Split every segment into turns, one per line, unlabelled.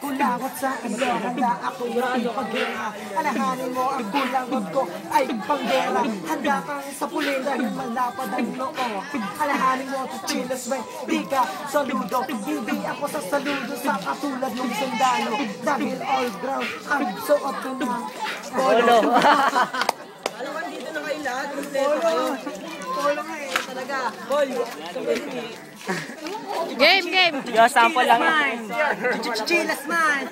kulakot sa ilo Handa ako yung paggera Alahanin mo ang kulangot ko ay panggera Handa kang sa pulin dahil malapad ang noo Alahanin mo chichilas may di ka saludo. Hindi ako sa saludo sa katulad ng sundalo. Dahil all ground ang suot ko na. Polo.
Alam mo, dito na kayo lahat. Kayo.
Polo nga eh talaga.
Boy,
Game, game.
Yo, sample lang.
Chichilas man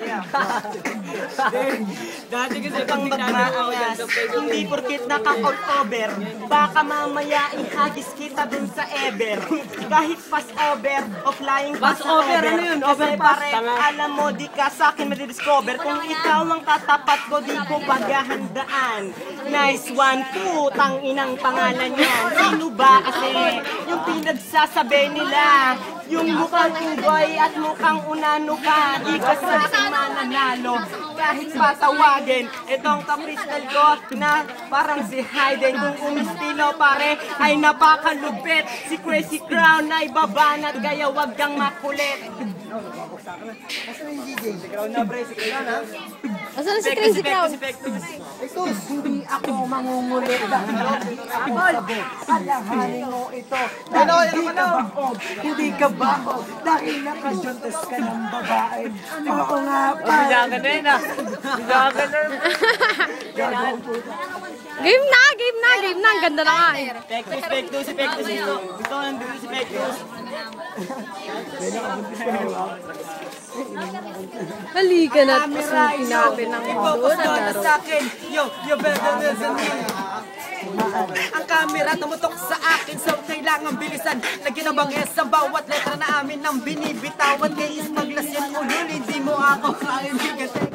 dati kasi
Pang magmaangas Hindi porkit naka-all over Baka mamaya ihagis kita dun sa ever Kahit pass over o flying pass,
Pass over,
over
ano yun?
Pare,
tanga.
alam mo di ka sa akin madidiscover Kung ikaw ang katapat ko di ko paghahandaan Nice one, putang inang pangalan niya Sino ba kasi yung pinagsasabi nila yung mukhang unggoy at mukhang unano ka Di ka sa mananalo Kahit patawagin Itong kapristal ko na parang si Hayden. Kung umistilo pare ay napakalupit. Si Crazy Crown ay babanat Kaya wag kang makulit
Asan si Crazy Crown?
Ito, hindi ako mangungulit dahil ako sabo. Alahanin mo ito. Dahil hindi ka baog. Hindi ka baog. Dahil nakajontes ka ng babae. Oo nga pa.
Bilagan na yun ah. Bilagan na.
Game na, game na, game na. Ang ganda na nga eh.
Pektus, pektus, si ito. Ito, nandito si pektus.
Halika na. Tapos yung pinapin ng doon.
na
laro.
sa akin. Yo, yo, better listen me. Ang camera tumutok sa akin so kailangan bilisan ng bangis sa bawat letra na amin Nang binibitawan kay Ismaglas yan ulul Hindi mo ako kaibigan Ito, ito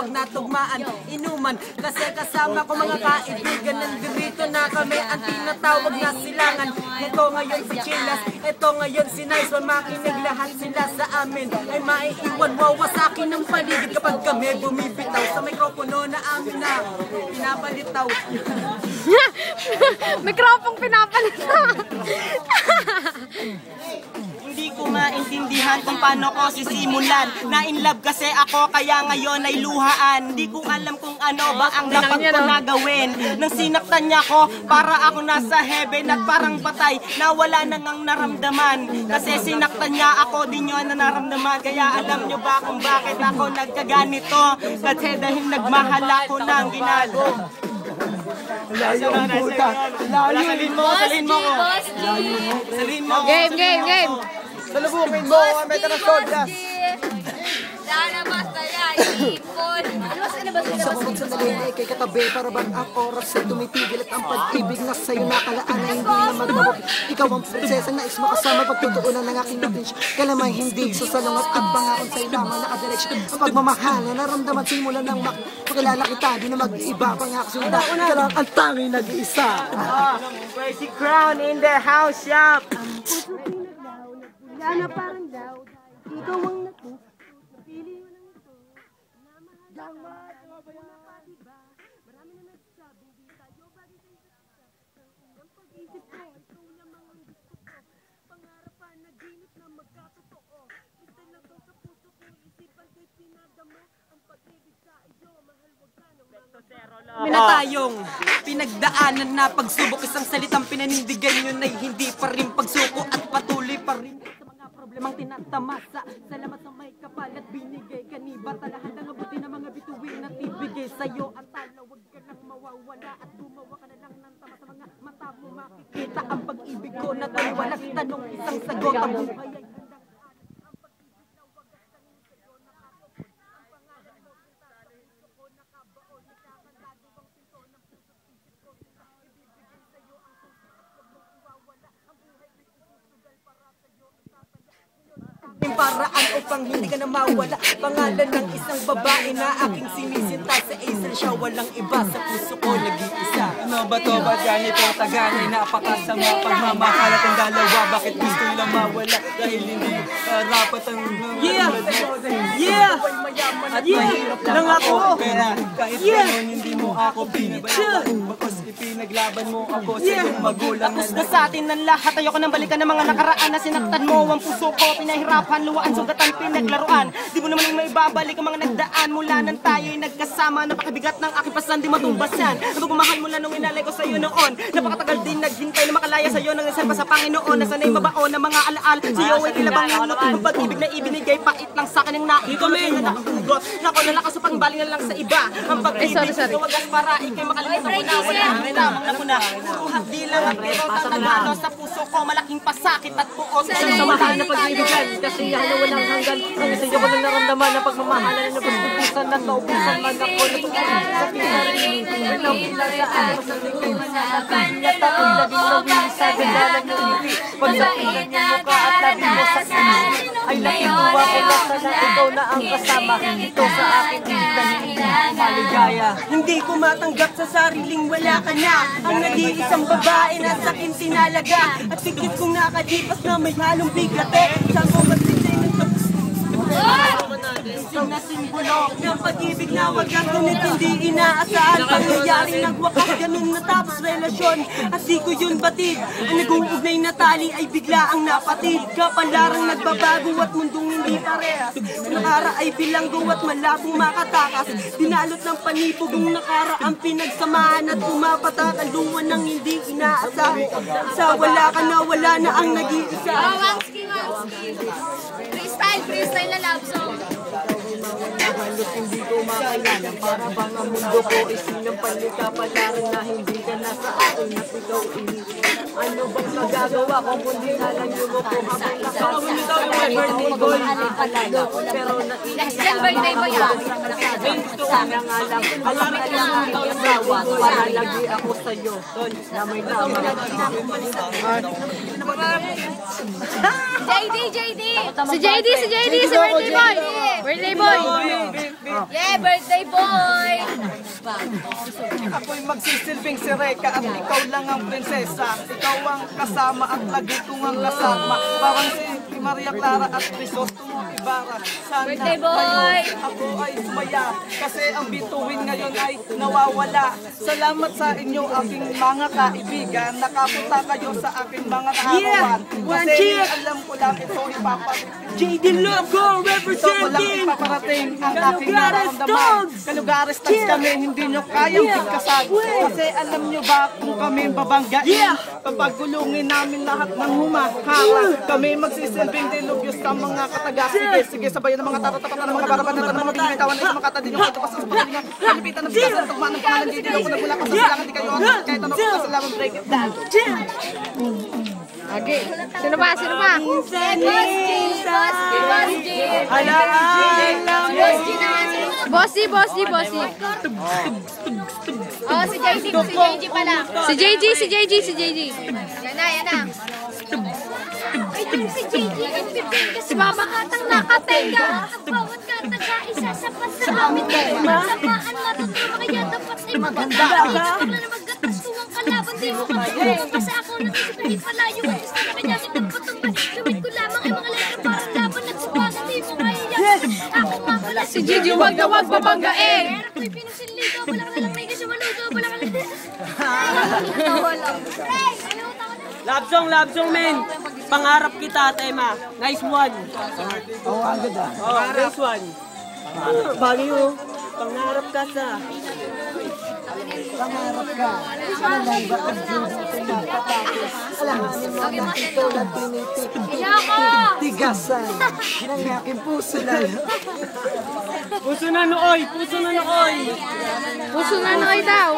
ang tawag na tugmaan Inuman. Kasi kasama ko mga kaibigan Nandito na kami. Ang tinatawag na silangan. Ito ngayon si Chilas Ito ngayon si Nice When makinig lahat sila sa amin. Ay maiiwan wawasakin ng paligid Kapag kami bumibitaw. Sa mikropono na amin na Pinapalitaw.
Mikropong pinapalit na.
Hindi ko maintindihan kung paano ko sisimulan. Na in love kasi ako kaya ngayon ay luhaan. Hindi ko alam kung ano ba ang dapat ko na gawin. Nang sinaktan niya ko para ako nasa heaven At parang patay na wala na ngang naramdaman. Kasi sinaktan niya ako di niyo na naramdaman. Kaya alam niyo ba kung bakit ako nagkaganito? Kasi dahil nagmahal ako ng ginago Layo ang puta. Layo Salin mo, salin mo. Salin
Game, game, game.
Salubungin mo kami ka ng sodas
Sana masaya, ipon.
Sa sandali na ikay katabi Para bang ang oras ay tumitigil At ang pag-ibig na sa'yo nakalaan na hindi na magmabog Ikaw ang prinsesa na is makasama Pagtutuunan ng aking atensyon Kalamay hindi susalungat At bangakon sa'yo lamang nakadireksyon Ang pagmamahal na naramdaman Simula ng mak Pagkilala kita Di na mag-iba pang Ikaw lang ang tanging nag-iisa. Crazy Crown in the house shop
Wala na parang daw. Ikaw ang naku. Pili mo lang ito. Marami na nagsasabi, di tayo bagay sa isa't isa. Ang ko, ikaw lamang ang gusto ko. Pa, na magkatotoo. Isa na sa puso ko, isipan ko'y pinadama. Ang pag-ibig sa iyo, mahal wag ka nang mga
Kami na tayong pinagdaanan na pagsubok Isang salitang pinanindigan yun ay hindi pa rin pagsuko At patuloy pa rin sa mga problemang Salamat sa may kapal at binigay kaniba Talahan ng abuti ng mga bituin at ibigay sa'yo. Ang tala, huwag ka lang mawawala At gumawa ka na lang ng tama sa mga mata mo. Makikita ang pag-ibig ko na tayo Walang tanong, isang sagot. Ang buhay ay handang ang pag-ibig na wagas tanin sa'yo Nakatupod ang pangalan mo Kita sa puso ko nakabaon Nakakantado ang pinto ng puso't isip ko Kita ibibigay sa'yo ang susi At huwag mong iwawala Ang buhay ko'y isusugal para sa'yo Itataya ngayon ang tanging paraan upang hindi ka na mawala. Pangalan ng isang babae na aking sinisinta Sa Acer siya walang iba Sa puso ko nag-iisa.
Ano ba to? Ba ganito taganay? Napakasama pagmamahal at ang dalawa. Bakit gusto lang mawala? Dahil hindi karapat ang
Yeah! Yeah!
At
Yeah!
mahirap lang ako. Pera. Kahit
Yeah!
ganun hindi mo ako binabayaran Bakos ipinaglaban mo ako sa
Yeah!
iyong magulang
Tapos na sa atin ng lahat. Ayoko nang balikan ng mga nakaraan na sinaktan mo. Ang puso ko pinahirapan hinaluan, sugatan, pinaglaruan Di mo naman may babalik ang mga nagdaan. Mula nang tayo'y nagkasama. Napakabigat ng aking pasan, di matumbasan Napagmamahal mula nung inalay ko sa'yo noon. Napakatagal din naghintay na makalaya sa'yo Nang nasan pa sa Panginoon Nasanay mabaon ng mga alaal. Sa'yo ay kilabang ngunot Ang pag-ibig na ibinigay Pait lang sa'kin ang naibigay na nakahugot Nako nalakas sa pangbaling na lang sa iba Ang pag-ibig na wagas para ikay makalimutan ko na Wala na ko na Puro hapdi lang ang pero tatagano Sa puso ko malaking pasakit at puot
Isang samahan na pag-ibigan Kasi yan na walang hanggan Ang sa iyo ko lang naramdaman Na pagmamahalan na nagustusan Na naubusan man ako Na tungkol sa Walang pinalaan Sa tingin mo na At ako naging nawin sa ganda ng ngiti Pag nakita niyo mukha at labi mo sa kanya Ay nakikuha ko na sana ikaw na ang kasama Ito sa akin hindi maligaya.
Hindi ko matanggap sa sariling wala ka na. Ang nag-iisang babae na sa akin tinalaga At sikit kong nakalipas na may halong bigate Saan ko magsisay ng tapos Isang na simbolo ng pag-ibig na wagang ganit hindi inaasahan Pangyayari nagwakas ganun natapos relasyon. At di ko yun batid. Ang nag-uugnay na tali ay bigla ang napatid. Kapalarang nagbabago at mundong hindi parehas. Nakara ay bilanggo at malabong makatakas. Dinalot ng panipugong nakara ang pinagsamahan At pumapatak ang luwan ng hindi inaasahan. Sa wala ka na wala na ang nag-iisa.
Freestyle, freestyle na love song.
Halos hindi ko makayanan Para bang ang mundo ko Isinang palikapalaran na hindi ka na sa akin At ikaw ini Ano bang magagawa ko Kundi na lang yung ako Habang nakasama Birthday boy Pero
Next gen birthday mo yan.
Gusto ko na nga lang Alam na lang ang asawa Para lagi ako sa'yo Na may naman
JD, JD.
Si JD, si JD, si birthday boy. Birthday boy.
Yeah, birthday boy.
Ako'y magsisilbing si Reka at ikaw lang ang prinsesa. Ikaw ang kasama at lagi kong ang kasama. Parang si Maria Clara at Crisosto Ibarra. Sana
Birthday boy!
Ako ay sumaya kasi ang bituin ngayon ay nawawala. Salamat sa inyo aking mga kaibigan. Nakapunta kayo sa aking mga kaarawan. Kasi alam ko lang ito ipapag
JD
ito ko lang
representing
ipaparating ang aking
Kalugares
nararamdaman.
Dogs!
Kalugares Dogs kami, hindi nyo kayang bigkasan. Kasi alam nyo ba kung kami babanggain?
Yeah!
Papagulungin namin lahat ng humakara. Kami magsisilbing dilubyos sa mga kataga. Sige, sige, sabayan ng mga tatatapatan ng mga baraban ng mga binitawan na sa makatadin yung ito pasang sa pagalingan. Kalipitan ng bigas at tugmaan ng pangalan dito. Kung nagmula ka sa silangan, di kayo ang kahit ano kung kasalaman break it down.
Okay. Sino pa? Sino pa?
Boss G, Boss Boss G. Boss G naman.
Bossy, bossy, bossy.
Oh, si JD, si JD pala.
Si JG, si JG, si JG.
Yan na, yan na. Si JD nagbibigay kasi mamakatang nakatenga. Ang bawat kataga, isa sa pa sa amin. Samaan matutuwa kaya dapat ay maganda.
Si Gigi, wag na wag babanggain.
Pero ako'y pinusilito. Wala ka lang may kasi maluto. Wala ka lang. Tawa lang.
Love song, love song, men. Pangarap kita, Tema. Nice one.
Oo, ang ganda.
Oh, nice one. Bagay mo. Pangarap ka sa...
Pangarap ka. Judy pinapatapos? Alanganin mo na ito na tinitik.
Iyako!
Tigasan ng aking puso lalo.
Puso na nooy! Puso na nooy!
Puso na na kayo daw.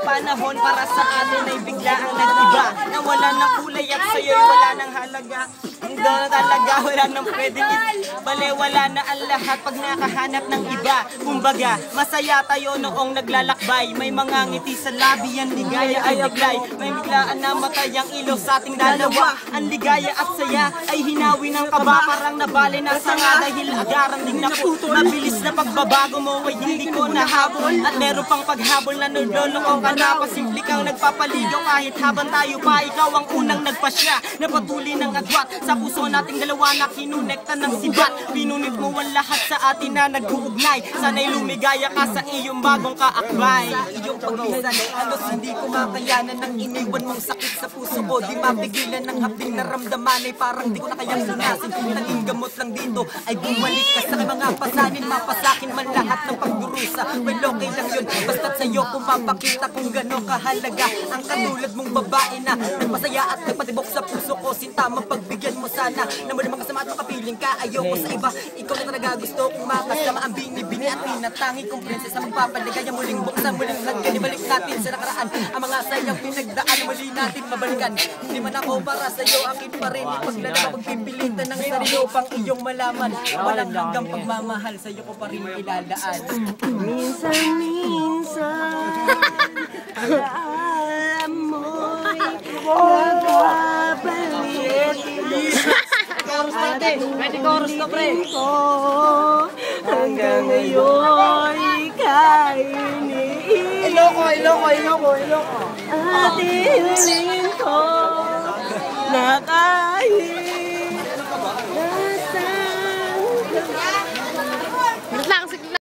Panahon para sa atin ay bigla ang nag-iba Na wala ng kulay at sa'yo'y wala ng halaga Ang doon talaga wala nang pwedeng it Bale wala na ang lahat pag nakahanap ng iba. Kumbaga, masaya tayo noong naglalakbay. May mga ngiti sa labi, ang ligaya ay biglay May biglaan na matay ang ilaw sa ating dalawa. Ang ligaya at saya ay hinawi ng kaba. Parang nabali na sanga dahil agaran ding naputo. Mabilis na pagbabago mo ay hindi ko nahabol. At meron pang paghabol na nerdolo ko ka na. Pasimple kang nagpapaligaw. Kahit habang tayo pa Ikaw ang unang nagpasya. Na patuloy ng agwat Sa
sa puso nating dalawa na kinunekta ng sibat Pinunit mo ang lahat sa atin na nag-uugnay. Sana'y lumigaya ka sa iyong bagong kaakbay.
Iyong pagbisan Halos hindi ko makayanan ng iniwan mong sakit sa puso ko. Di mapigilan ng hapding naramdaman ay parang di ko na kayang lunasin naging gamot lang dito ay bumalik ka sa mga pasanin. Mapasakin man lahat ng pagdurusa. Well okay lang yun. Basta't sa'yo kung mapakita kung gano'ng kahalaga Ang katulad mong babae na Nagpasaya at nagpatibok sa puso ko. Sinta mapagbigyan mo sana. Na mo namang kasama at makapiling ka? Ayoko sa iba. Ikaw na talaga gusto kong makasama Ang bini-bini at tinatangi kong prinsesa. Magpapaligaya muling buksan muling hagkan Ibalik natin sa nakaraan Ang mga sayang pinagdaan. Muli natin mabalikan Hindi man ako para sa'yo Akin pa rin. Ipaglalaba kong pipilitan ng sarili Upang iyong malaman. Walang hanggang pagmamahal Sa'yo ko pa rin ilalaan
Minsan, minsan Alam mo'y Nagpapalik
natin. Pwede chorus to, pre.
ko Hanggang ngayon Ika'y iniisip
Iloko, iloko, iloko, iloko.
At hiling ko Naka